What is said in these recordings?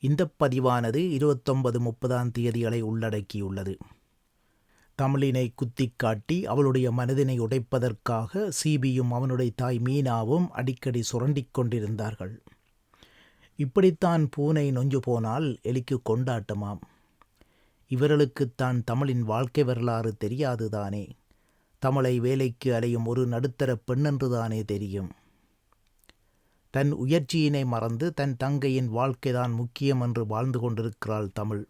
இந்த பதிவானது இருபத்தொன்பது முப்பதாம் தேதிகளை உள்ளடக்கியுள்ளது. தமிழினை குத்திக் காட்டி அவளுடைய மனதினை உடைப்பதற்காக சிபியும் அவனுடைய தாய் மீனாவும் அடிக்கடி சுரண்டிக் கொண்டிருந்தார்கள். இப்படித்தான் பூனை நொஞ்சு போனால் எலிக்கு கொண்டாட்டமாம். இவர்களுக்குத்தான் தமிழின் வாழ்க்கை வரலாறு தெரியாதுதானே. தமிழை வேலைக்கு அலையும் ஒரு நடுத்தர பெண்ணென்றுதானே தெரியும். தன் உயர்ச்சியினை மறந்து தன் தங்கையின் வாழ்க்கைதான் முக்கியம் என்று வாழ்ந்து கொண்டிருக்கிறாள் தமிழ்.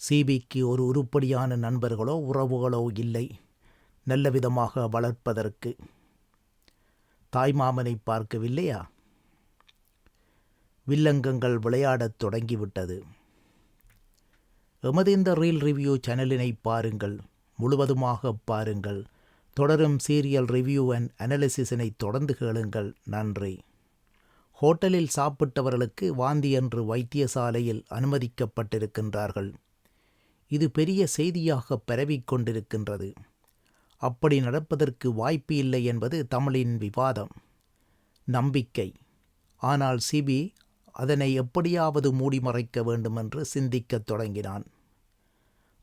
சிபிக்கு ஒரு உருப்படியான நண்பர்களோ உறவுகளோ இல்லை. நல்ல விதமாக வளர்ப்பதற்கு. தாய்மாமனை பார்க்கவில்லையா? வில்லங்கங்கள் விளையாடத் தொடங்கிவிட்டது. எமது இந்த ரீல் ரிவ்யூ சேனலினை பாருங்கள் முழுவதுமாக பாருங்கள். தொடரும் சீரியல் ரிவ்யூ அண்ட் அனாலிசிஸினை தொடர்ந்து கேளுங்கள். நன்றி. ஹோட்டலில் சாப்பிட்டவர்களுக்கு வாந்தி என்று வைத்தியசாலையில் அனுமதிக்கப்பட்டிருக்கின்றார்கள். இது பெரிய செய்தியாக பரவிக் கொண்டிருக்கின்றது. அப்படி நடப்பதற்கு வாய்ப்பு இல்லை என்பது தமிழின் விவாதம். நம்பிக்கை. ஆனால் சிபி அதனை எப்படியாவது மூடி மறைக்க வேண்டுமென்று சிந்திக்கத் தொடங்கினான்.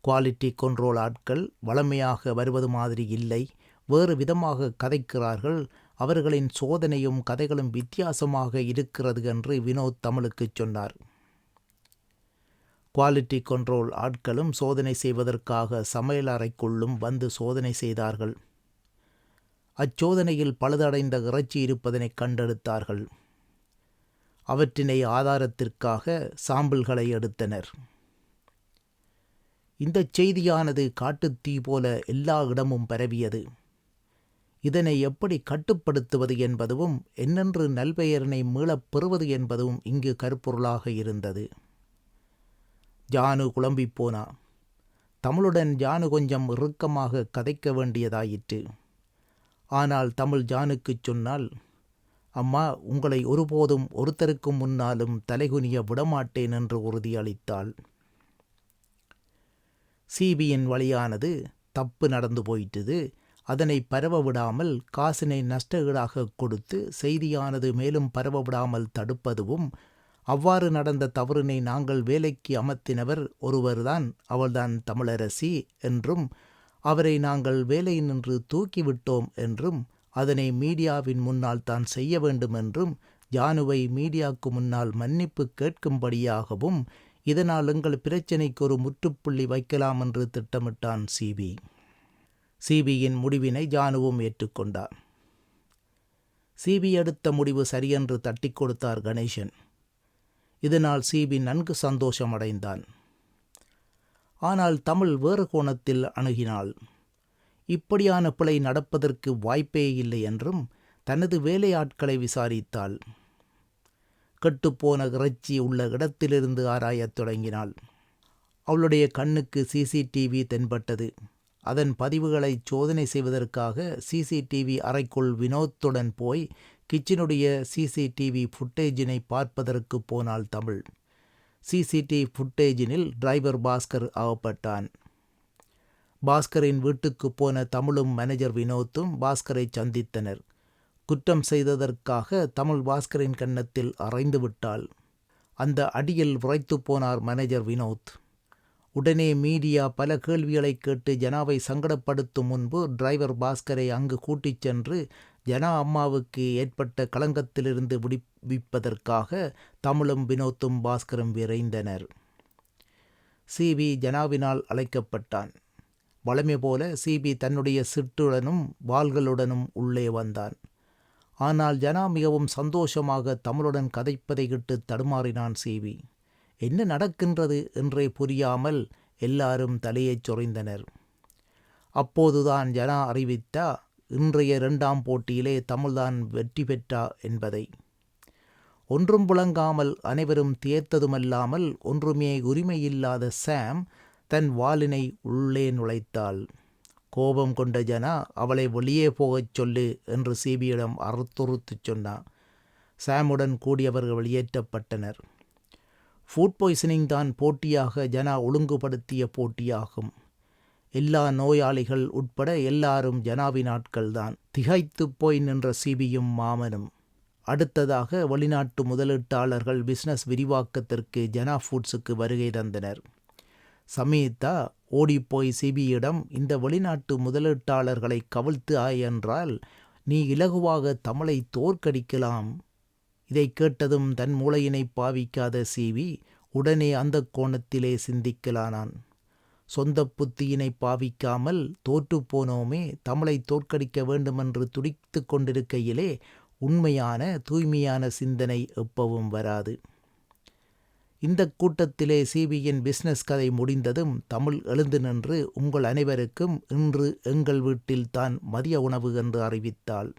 குவாலிட்டி கண்ட்ரோல் ஆட்கள் வளமையாக வருவது மாதிரி இல்லை. வேறு விதமாக கதைக்கிறார்கள். அவர்களின் சோதனையும் கதைகளும் வித்தியாசமாக இருக்கிறது என்று வினோத் தமிழுக்குச் சொன்னார். குவாலிட்டி கண்ட்ரோல் ஆட்களும் சோதனை செய்வதற்காக சமையல் அறைக்குள்ளும் வந்து சோதனை செய்தார்கள். அச்சோதனையில் பழுதடைந்த இறைச்சி இருப்பதனை கண்டெடுத்தார்கள். அவற்றினை ஆதாரத்திற்காக சாம்பிள்களை எடுத்தனர். இந்த செய்தியானது காட்டுத்தீ போல எல்லா இடமும் பரவியது. இதனை எப்படி கட்டுப்படுத்துவது என்பதும் என்னென்று நல்பெயரினை மீளப் பெறுவது என்பதும் இங்கு கருப்பொருளாக இருந்தது. ஜானு குழம்பிப் போனா. தமிழுடன் ஜானு கொஞ்சம் இறுக்கமாக கதைக்க வேண்டியதாயிற்று. ஆனால் தமிழ் ஜானுக்குச் சொன்னால் அம்மா உங்களை ஒருபோதும் ஒருத்தருக்கும் முன்னாலும் தலைகுனிய விடமாட்டேன் என்று உறுதியளித்தாள். சிபியின் வழியானது தப்பு நடந்து போயிட்டது. அதனை பரவவிடாமல் காசினை நஷ்ட ஈடாக கொடுத்து செய்தியானது மேலும் பரவவிடாமல் தடுப்பதுவும் அவ்வாறு நடந்த தவறினை நாங்கள் வேலைக்கு அமர்த்தினவர் ஒருவர்தான் அவள்தான் தமிழரசி என்றும் அவரை நாங்கள் வேலையினின்று தூக்கிவிட்டோம் என்றும் அதனை மீடியாவின் முன்னால் தான் செய்ய வேண்டும் என்றும் ஜானுவை மீடியாவுக்கு முன்னால் மன்னிப்பு கேட்கும்படியாகவும் இதனால் எங்கள் பிரச்சினைக்கு ஒரு முற்றுப்புள்ளி வைக்கலாம் என்று திட்டமிட்டான் சிபி சிபியின் முடிவினை ஜானுவும் ஏற்றுக்கொண்டார். சிபி எடுத்த முடிவு சரியென்று தட்டி கொடுத்தார் கணேசன். இதனால் சிபி நன்கு சந்தோஷமடைந்தான். ஆனால் தமிழ் வேறு கோணத்தில் அணுகினாள். இப்படியான பிழை நடப்பதற்கு வாய்ப்பே இல்லை என்றும் தனது வேலையாட்களை விசாரித்தாள். கெட்டுப்போன இறைச்சி உள்ள இடத்திலிருந்து ஆராயத் தொடங்கினாள். அவளுடைய கண்ணுக்கு சிசிடிவி தென்பட்டது. அதன் பதிவுகளை சோதனை செய்வதற்காக சிசிடிவி அறைக்குள் வினோத்துடன் போய் கிச்சனுடைய சிசிடிவி ஃபுட்டேஜினை பார்ப்பதற்கு போனாள் தமிழ். சிசிடிவி ஃபுட்டேஜினில் டிரைவர் பாஸ்கர் ஆகப்பட்டான் பாஸ்கரின் வீட்டுக்கு போன தமிழும் மேனேஜர் வினோத்தும் பாஸ்கரை சந்தித்தனர். குற்றம் செய்ததற்காக தமிழ் பாஸ்கரின் கன்னத்தில் அறைந்து விட்டாள் அந்த அடியில் உரைத்து போனார் மேனேஜர் வினோத். உடனே மீடியா பல கேள்விகளை கேட்டு ஜனாவை சங்கடப்படுத்தும் முன்பு டிரைவர் பாஸ்கரை அங்கு கூட்டிச் சென்று ஜனா அம்மாவுக்கு ஏற்பட்ட களங்கத்திலிருந்து விடுவிப்பதற்காக தமிழும் வினோத்தும் பாஸ்கரும் விரைந்தனர். சிபி ஜனாவினால் அழைக்கப்பட்டான். வளமை போல சிபி தன்னுடைய சிட்டுடனும் வாள்களுடனும் உள்ளே வந்தான். ஆனால் ஜனா மிகவும் சந்தோஷமாக தமிழுடன் கதைப்பதை இட்டு தடுமாறினான் சிபி என்ன நடக்கின்றது என்றே புரியாமல் எல்லாரும் தலையைச் சொறிந்தனர். அப்போதுதான் ஜனா அறிவித்தா இன்றைய இரண்டாம் போட்டியிலே தமிழ்தான் வெற்றி பெற்றா என்பதை. ஒன்றும் புழங்காமல் அனைவரும் தேர்த்ததுமல்லாமல் ஒன்றுமே உரிமையில்லாத சாம் தன் வாளினை உள்ளே நுழைத்தாள். கோபம் கொண்ட ஜனா அவளை வெளியே போகச் சொல்லு என்று சிபியிடம் அறுத்துறுத்துச் சொன்னான். சாமுடன் கூடியவர்கள் வெளியேற்றப்பட்டனர். ஃபுட் பாய்சனிங் தான் போட்டியாக ஜனா ஒழுங்குபடுத்திய போட்டியாகும். எல்லா நோயாளிகள் உட்பட எல்லாரும் ஜனாவின் ஆட்கள்தான் திகைத்துப் போய் நின்ற சிபியும் மாமனும். அடுத்ததாக வெளிநாட்டு முதலீட்டாளர்கள் பிசினஸ் விரிவாக்கத்திற்கு ஜனா ஃபுட்ஸுக்கு வருகை தந்தனர். சமீதா ஓடிப்போய் சிபியிடம் இந்த வெளிநாட்டு முதலீட்டாளர்களை கவிழ்த்து ஆய் என்றால் நீ இலகுவாக தமிழை தோற்கடிக்கலாம். இதை கேட்டதும் தன் மூளையினை பாவிக்காத சிவி உடனே அந்த கோணத்திலே சிந்திக்கலானான். சொந்த புத்தியினை பாவிக்காமல் தோற்றுப் போனோமே தமிழை தோற்கடிக்க வேண்டுமென்று துடித்து கொண்டிருக்கையிலே உண்மையான தூய்மையான சிந்தனை எப்பவும் வராது. இந்த கூட்டத்திலே சிபியின் பிசினஸ் கதை முடிந்ததும் தமிழ் எழுந்து நின்று உங்கள் அனைவருக்கும் இன்று எங்கள் வீட்டில் தான் மதிய உணவு என்று அறிவித்தாள்.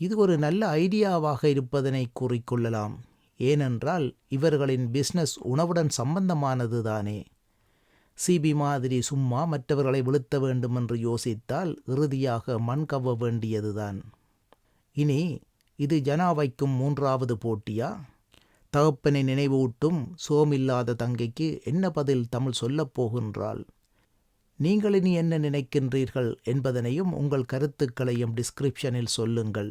இது ஒரு நல்ல ஐடியாவாக இருப்பதனை கூறிக்கொள்ளலாம். ஏனென்றால் இவர்களின் பிசினஸ் உணவுடன் சம்பந்தமானது தானே. சிபி மாதிரி சும்மா மற்றவர்களை விழுத்த வேண்டும் என்று யோசித்தால் இறுதியாக மண் கவ்வ வேண்டியதுதான் இனி இது ஜனா வைக்கும் மூன்றாவது போட்டியா? தகப்பனை நினைவூட்டும் சோமில்லாத தங்கைக்கு என்ன பதில் தமிழ் சொல்லப் போகின்றாள்? நீங்கள் இனி என்ன நினைக்கின்றீர்கள் என்பதனையும் உங்கள் கருத்துக்களையும் டிஸ்கிரிப்ஷனில் சொல்லுங்கள்.